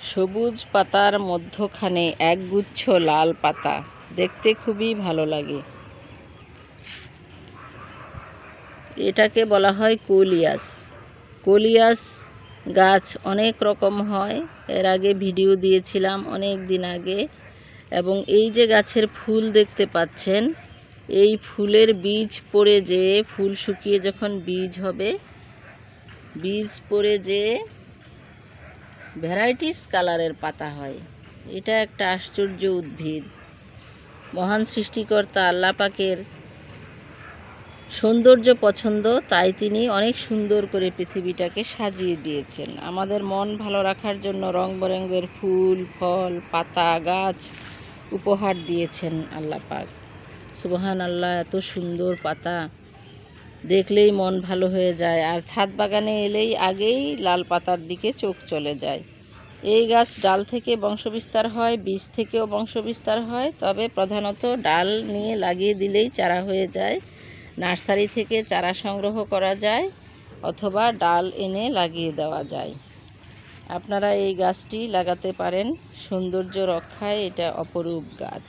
সবুজ পাতার মধ্যখানে একগুচ্ছ লাল পাতা। দেখতে খুবই ভালো লাগে। এটাকে বলা হয় কোলিয়াস। কোলিয়াস গাছ অনেক রকম হয়। এর আগে ভিডিও দিয়েছিলাম অনেক দিন আগে। এবং এই যে গাছের ফুল দেখতে পাচ্ছেন, এই ফুলের বীজ পড়ে যে, ফুল শুকিয়ে যখন বীজ হবে, বীজ পড়ে যে ভ্যারাইটিস কালারের পাতা হয়। এটা একটা আশ্চর্য উদ্ভিদ। মহান সৃষ্টিকর্তা আল্লাপাকের সৌন্দর্য পছন্দ, তাই তিনি অনেক সুন্দর করে পৃথিবীটাকে সাজিয়ে দিয়েছেন। আমাদের মন ভালো রাখার জন্য রং বেরঙের ফুল, ফল, পাতা, গাছ উপহার দিয়েছেন আল্লাপাক। সুবহান আল্লাহ এত সুন্দর পাতা। দেখলেই মন ভালো হয়ে যায়। আর ছাদ বাগানে এলেই আগেই লাল পাতার দিকে চোখ চলে যায়। এই গাছ ডাল থেকে বংশবিস্তার হয়, বীজ থেকেও বংশবিস্তার হয়, তবে প্রধানত ডাল নিয়ে লাগিয়ে দিলেই চারা হয়ে যায়। নার্সারি থেকে চারা সংগ্রহ করা যায়, অথবা ডাল এনে লাগিয়ে দেওয়া যায়। আপনারা এই গাছটি লাগাতে পারেন। সৌন্দর্য রক্ষায় এটা অপরূপ গাছ।